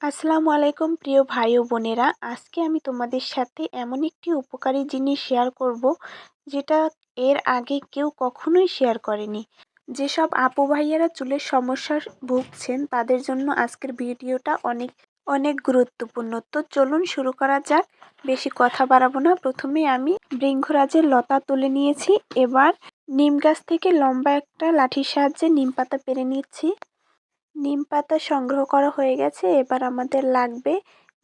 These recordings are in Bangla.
আসসালামু আলাইকুম প্রিয় ভাই ও বোনেরা। আজকে আমি তোমাদের সাথে এমন একটি উপকারী জিনিস শেয়ার করব, যেটা এর আগে কেউ কখনোই শেয়ার করেনি। যেসব আপু ভাইয়ারা চুলের সমস্যার ভুগছেন, তাদের জন্য আজকের ভিডিওটা অনেক অনেক গুরুত্বপূর্ণ। তো চলুন শুরু করা যাক। বেশি কথা বাড়াবো না। প্রথমে আমি বৃঙ্গরাজের লতা তুলে নিয়েছি। এবার নিম গাছ থেকে লম্বা একটা লাঠির সাহায্যে নিম পাতা পেরে নিচ্ছি। নিম পাতা সংগ্রহ করা হয়ে গেছে, এবার আমাদের লাগবে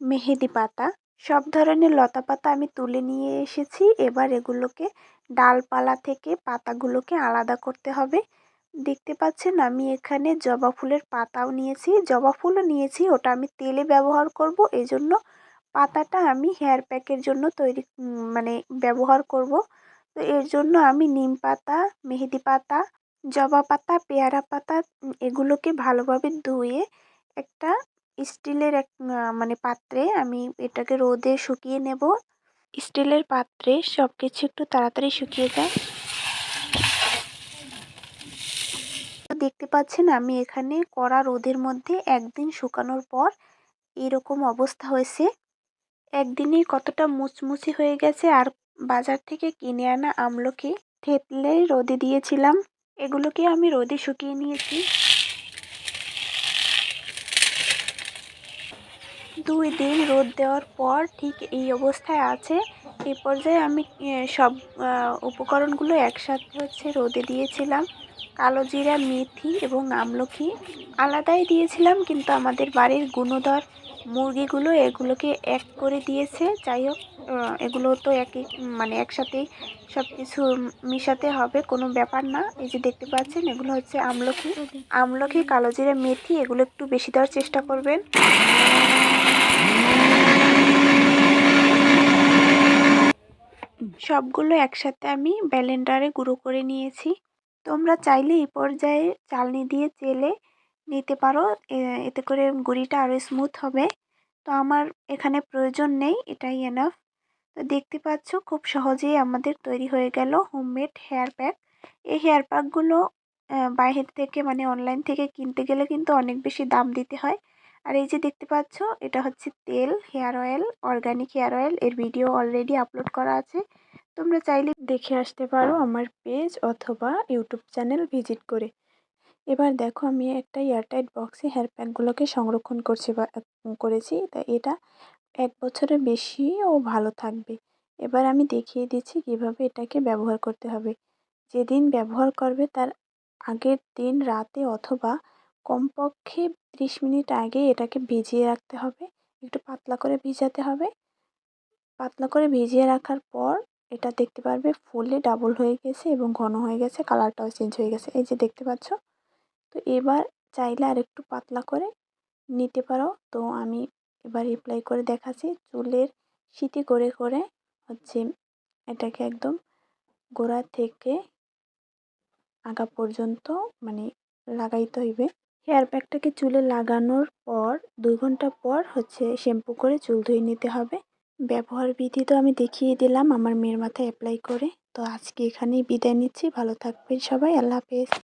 মেহেদি পাতা। সব ধরনের লতা পাতা আমি তুলে নিয়ে এসেছি, এবার এগুলোকে ডালপালা থেকে পাতাগুলোকে আলাদা করতে হবে। দেখতে পাচ্ছেন আমি এখানে জবা ফুলের পাতাও নিয়েছি, জবা ফুলও নিয়েছি, ওটা আমি তেলে ব্যবহার করব এই জন্য পাতাটা আমি হেয়ার প্যাকের জন্য তৈরি মানে ব্যবহার করব। তো এর জন্য আমি নিম পাতা, মেহেদি পাতা জবা পাতা, পেয়ারা পাতা এগুলোকে ভালোভাবে ধুয়ে একটা স্টিলের এক মানে পাত্রে আমি এটাকে রোদে শুকিয়ে নেব। স্টিলের পাত্রে সব কিছু একটু তাড়াতাড়ি শুকিয়ে যায়। দেখতে পাচ্ছেন আমি এখানে কড়া রোদের মধ্যে একদিন শুকানোর পর এরকম অবস্থা হয়েছে। একদিনে কতটা মুচমুচি হয়ে গেছে আর বাজার থেকে কিনে আনা আমলকি থেতলে রোদে দিয়েছিলাম। এগুলোকে আমি রোদে শুকিয়ে নিয়েছি। দুই দিন রোদ দেওয়ার পর ঠিক এই অবস্থায় আছে। এই পর্যায়ে আমি সব উপকরণগুলো একসাথে হচ্ছে রোদে দিয়েছিলাম। কালো জিরা, মেথি এবং আমলকি আলাদাই দিয়েছিলাম, কিন্তু আমাদের বাড়ির গুণধর মুরগিগুলো এগুলোকে এক করে দিয়েছে। যাই হোক এগুলো তো একই মানে একসাথেই সব কিছু মিশাতে হবে, কোনো ব্যাপার না। এই যে দেখতে পাচ্ছেন, এগুলো হচ্ছে আমলকি আমলকি কালো জিরা, মেথি, এগুলো একটু বেশি দেওয়ার চেষ্টা করবেন। সবগুলো একসাথে আমি ব্যালেন্ডারে গুঁড়ো করে নিয়েছি। তোমরা চাইলে এই পর্যায়ে চালনি দিয়ে চেলে নিতে পারো। এতে করে গুঁড়িটা আরও স্মুথ হবে। তো আমার এখানে প্রয়োজন নেই, এটাই এনাফ তো দেখতে পাচ্ছ খুব সহজেই আমাদের তৈরি হয়ে গেল হোমমেড হেয়ার প্যাক এই হেয়ার প্যাকগুলো বাইরের থেকে মানে অনলাইন থেকে কিনতে গেলে কিন্তু অনেক বেশি দাম দিতে হয়। আর এই যে দেখতে পাচ্ছ, এটা হচ্ছে তেল hair oil organic hair oil এর ভিডিও অলরেডি আপলোড করা আছে। তোমরা চাইলে দেখে আসতে পারো আমার পেজ অথবা ইউটিউব চ্যানেল ভিজিট করে। এবার দেখো আমি একটা এয়ারটাইট বক্সে হেয়ার প্যাকগুলোকে সংরক্ষণ করছি বা করেছি। তা এটা এক বছরের বেশিও ভালো থাকবে। এবার আমি দেখিয়ে দিচ্ছি কীভাবে এটাকে ব্যবহার করতে হবে। যেদিন ব্যবহার করবে তার আগের দিন রাতে অথবা কমপক্ষে ত্রিশ মিনিট আগে এটাকে ভিজিয়ে রাখতে হবে। একটু পাতলা করে ভিজাতে হবে। পাতলা করে ভিজিয়ে রাখার পর এটা দেখতে পারবে ফুলে ডাবল হয়ে গেছে এবং ঘন হয়ে গেছে, কালারটাও চেঞ্জ হয়ে গেছে। এই যে দেখতে পাচ্ছ? তো এবার চাইলে আর একটু পাতলা করে নিতে পারো। তো আমি এবার অ্যাপ্লাই করে দেখাচ্ছি। চুলের সিটি করে করে হচ্ছে এটাকে একদম গোড়া থেকে আগা পর্যন্ত মানে লাগাইতে হইবে। হেয়ার প্যাকটাকে চুলে লাগানোর পর, দুই ঘণ্টা পর হচ্ছে শ্যাম্পু করে চুল ধুয়ে নিতে হবে। ব্যবহার বিধি তো আমি দেখিয়ে দিলাম, আমার মেয়ের মাথায় অ্যাপ্লাই করে। তো আজকে এখানেই বিদায় নিচ্ছি। ভালো থাকবেন সবাই। আল্লাহ হাফেজ।